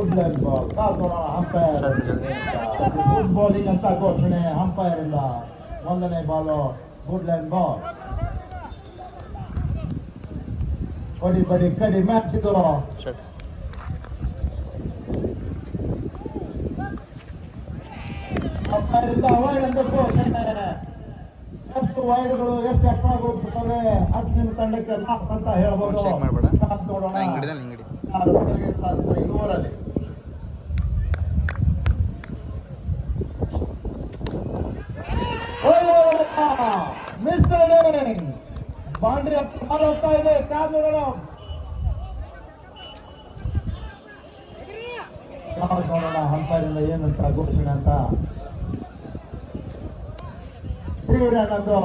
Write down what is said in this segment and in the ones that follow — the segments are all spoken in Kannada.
Good line ball ಕಾಲ್ತೋಣ umpire good bowling ಅಂತ ಘೋಷಣೆ ಅಂಪೈರ್ ಇಂದ ಒಂದನೇ ಬಾಲು ಗುಡ್ ಲೈನ್ ಬಾಲ್ ಬಡಿ ಬಡಿ ಕಡಿ ಮ್ಯಾಚ್ ಇದು ಅಂಪೈರ್ ಇಂದ ವೈಡ್ ಅಂತ ಘೋಷಣೆ ಎಷ್ಟು ವೈಡ್ಗಳು ಎಷ್ಟು ಎಕ್ಸ್ಟ್ರಾಗಿ ಹೋಗ್ಬಿಡ್ತವೆ ಅದು ನಿಮ್ಮ ತಂಡಕ್ಕೆ ಲಾಸ್ ಅಂತ ಹೇಳ್ಬೋದು Shake ಮಾಡ್ಬೇಡ. ಕಾದ್ ನೋಡೋಣ ನಾ ಹಿಂಗ್ ಹಿಡಿದೆ, ಬೌಂಡ್ರಿ ಬಾಲ್ ಹೋಗ್ತಾ ಇದೆ ಕಾದ್ ನೋಡೋಣ ಕಾದ್ ನೋಡೋಣ ಅಂಪೈರಿಂದ ಏನಂತ ಘೋಷಣೆ ಅಂತ ತ್ರೀ ರನ್ ಅಂದು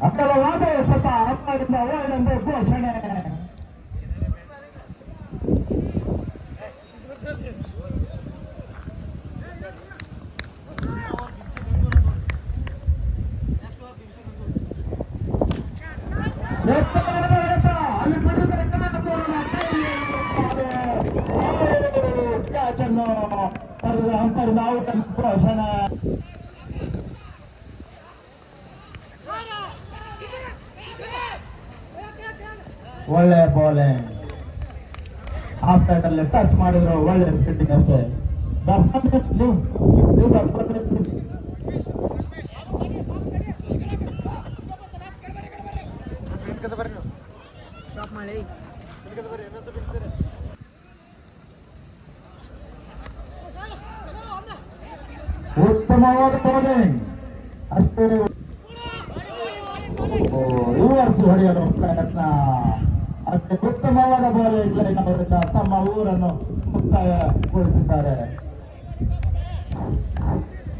ಅಕ್ಕಲವಾದ ಸತ ಅಂಪೈರಿಂದ ಓಡಂದು ಘೋಷಣೆ ಅನ್ನು ಪಡೆದ ನಾವು ಘೋಷಣೆ ಒಳ್ಳೆ ಹಾಫ್ ಸೈಡ್ ಅಲ್ಲಿ ಟಚ್ ಮಾಡಿದ್ರು, ಒಳ್ಳೆ ಫಿಟ್ಟಿಂಗ್ ಅಷ್ಟೇ. ಬರ್ರಿ ನೀವು ಉತ್ತಮವಾದ ಬೌಲಿಂಗ್ ಅಷ್ಟೇ ರಿವರ್ಸ್ ಹೊಡೆಯಲು ಪ್ರಯತ್ನ ಅಷ್ಟೇ ಉತ್ತಮವಾದ ಬೌಲಿಂಗ್ ಲೈನ್ ಅವರಿಂದ ತಮ್ಮ ಊರನ್ನು ಮುಕ್ತಾಯಗೊಳಿಸಿದ್ದಾರೆ.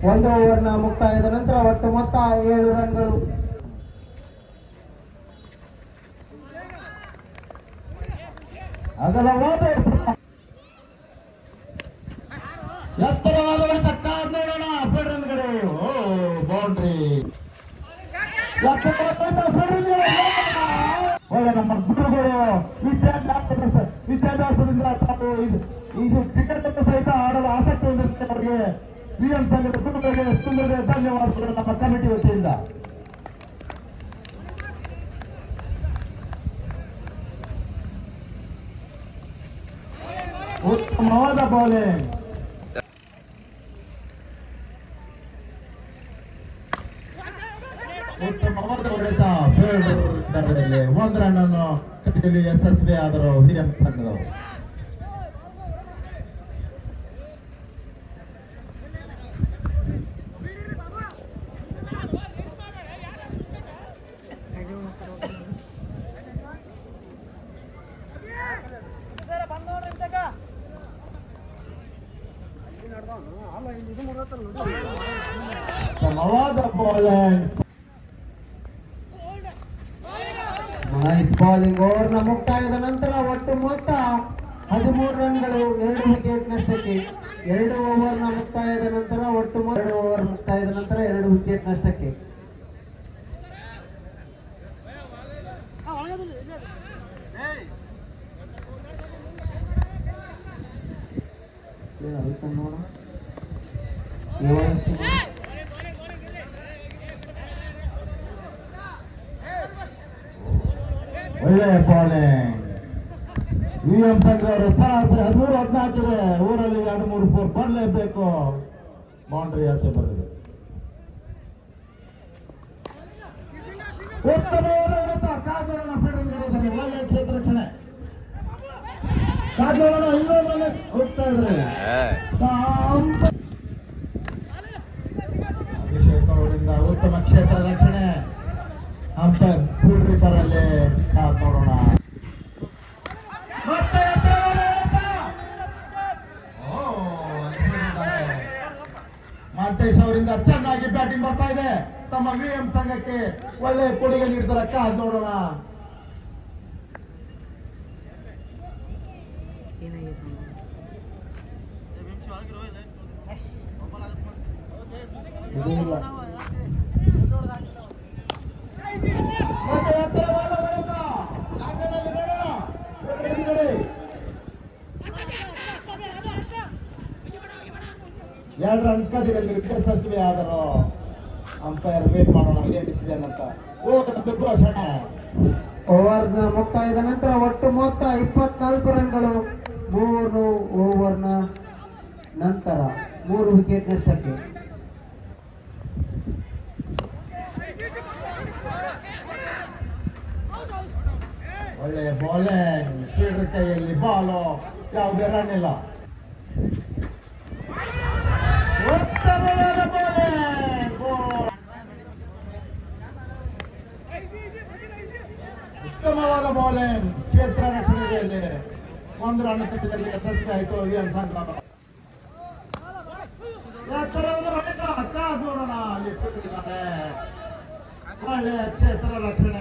ಒಂದು ಓವರ್ನ ಮುಕ್ತಾಯದ ನಂತರ ಒಟ್ಟು ಮೊತ್ತ ಏಳು ರನ್ಗಳು. ಅಗಲವಾದ ಎತ್ತರವಾದ ಒಳ್ಳೆ ನಮ್ಮ ಗುರುಗಳು ವಿದ್ಯಾಭ್ಯಾಸ ವಿದ್ಯಾಭ್ಯಾಸದಿಂದ ತಾವು ಇದು ಕ್ರಿಕೆಟ್ ಸಹಿತ ಆಡಲು ಆಸಕ್ತಿ ಹೊಂದಿರುತ್ತೆ ಅವರಿಗೆ ಬಿ ಎಂ ಸಂಘದ ಕುಟುಂಬಗಳಿಗೆ ತುಂಬ ಧನ್ಯವಾದಗಳು ನಮ್ಮ ಕಮಿಟಿ ವತಿಯಿಂದ. ಉತ್ತಮವಾದ ಬೌಲಿಂಗ್ ಒಂದು ರನ್ ಅನ್ನು ಕಟ್ಟಿದಲ್ಲಿ ಯಶಸ್ವಿ ಆದರು ಹಿರಿಯ ತಂಡದವರು. ಸಮವಾದ ಬೌಲಿಂಗ್ ನೈಸ್ ಮುಕ್ತಾಯದ ನಂತರ ಒಟ್ಟು ಮೊತ್ತ ಹದಿಮೂರು ರನ್ಗಳು ಎರಡು ವಿಕೆಟ್ ನಷ್ಟಕ್ಕೆ. ಎರಡು ಓವರ್ನ ಮುಕ್ತಾಯದ ನಂತರ ಒಟ್ಟು ಎರಡು ಓವರ್ ಮುಕ್ತಾಯದ ನಂತರ ಎರಡು ವಿಕೆಟ್ ನಷ್ಟಕ್ಕೆ. ಏ, ಒಳ್ಳೆ ಬೌಲಿಂಗ್ ವಿ ಎಂ ಸಂಘದವರು ಸರಾಸರಿ ಹದಿಮೂರು ಹದಿನಾಲ್ಕಿದೆ ಊರಲ್ಲಿ ಎರಡು ಮೂರು ಫೋರ್ ಬರಲೇಬೇಕು ಬೌಂಡ್ರಿ ಆಚೆ ಬರಲಿದೆ ಉತ್ತಮವಾದ ಹೊಡೆತ ಕಾಜೋಳನ ಫೀಲ್ಡಿಂಗ್ ಹಿಡಿದರೆ ಒಳ್ಳೆ ಕ್ಷೇತ್ರ ರಕ್ಷಣೆ ಕಾಜೋಳನ ಇನ್ನೊಂದು ಹೋಗ್ತಾ ಇದ್ರೆ ಅಭಿಷೇಕ್ ಅವರಿಂದ ಉತ್ತಮ ಕ್ಷೇತ್ರ ರಕ್ಷಣೆ ಅಂಪೈರ್ ಫೀಲ್ಡ್ ರೀಪರ್ ಅಲ್ಲಿ ಕಾದ್ ನೋಡೋಣ ಮತ್ತೆ ಎತ್ತರವಾದ ಹೊಡೆತ. ಓ, ಅಂತಿದ್ದಾರೆ. ಮಾಂತೇಶ್ ಅವರಿಂದ ಚೆನ್ನಾಗಿ ಬ್ಯಾಟಿಂಗ್ ಬರ್ತಾ ಇದೆ ತಮ್ಮ ವಿ ಎಂ ಸಂಘಕ್ಕೆ ಒಳ್ಳೆ ಕೊಡುಗೆ ನೀಡಿದರೆ ಕಾದ್ ನೋಡೋಣ ಇದೇನಿಲ್ಲ. ಎರಡರ ಅಂಕದಲ್ಲಿ ವಿಕೆಟ್ ಸಚಿವೆ ಆದರು ಅಂಪೈರ್ ವೇಟ್ ಮಾಡೋಣ ಇದೇ ಅಂತ. ಓಕೆ ಕಣ್ಣು ಶಣ ಮುಕ್ತಾಯದ ನಂತರ ಒಟ್ಟು ಮೊತ್ತ ಇಪ್ಪತ್ನಾಲ್ಕು ರನ್ಗಳು. ಮೂರು ಓವರ್ನ ನಂತರ ಮೂರು ವಿಕೆಟ್ ನಷ್ಟಕ್ಕೆ. ಒಳ್ಳೆ ಬೌಲಿಂಗ್ ಫೀಲ್ಡರ್ ಕೈಯಲ್ಲಿ ಬಾಲು ಯಾವುದೇ ರನ್ ಇಲ್ಲ ಉತ್ತಮವಾದ ಬೌಲಿಂಗ್ ಉತ್ತಮವಾದ ಬೌಲಿಂಗ್ ಕ್ಷೇತ್ರ ರಕ್ಷಣೆಯಲ್ಲಿ ಒಂದು ರನ್ ಕಟ್ಟಿದಲ್ಲಿ ಯಶಸ್ವಿ ಆಯಿತು ವಿಎಂ ಸಂಗ್ರಾಮ ಎತ್ತರವಾದ ಹೊಡೆತ ಕಾದು ನೋಡೋಣ ಅಲ್ಲಿ ಕೂತಿದ್ದಾನೆ ಒಳ್ಳೆಯ ಕ್ಷೇತ್ರ ರಕ್ಷಣೆ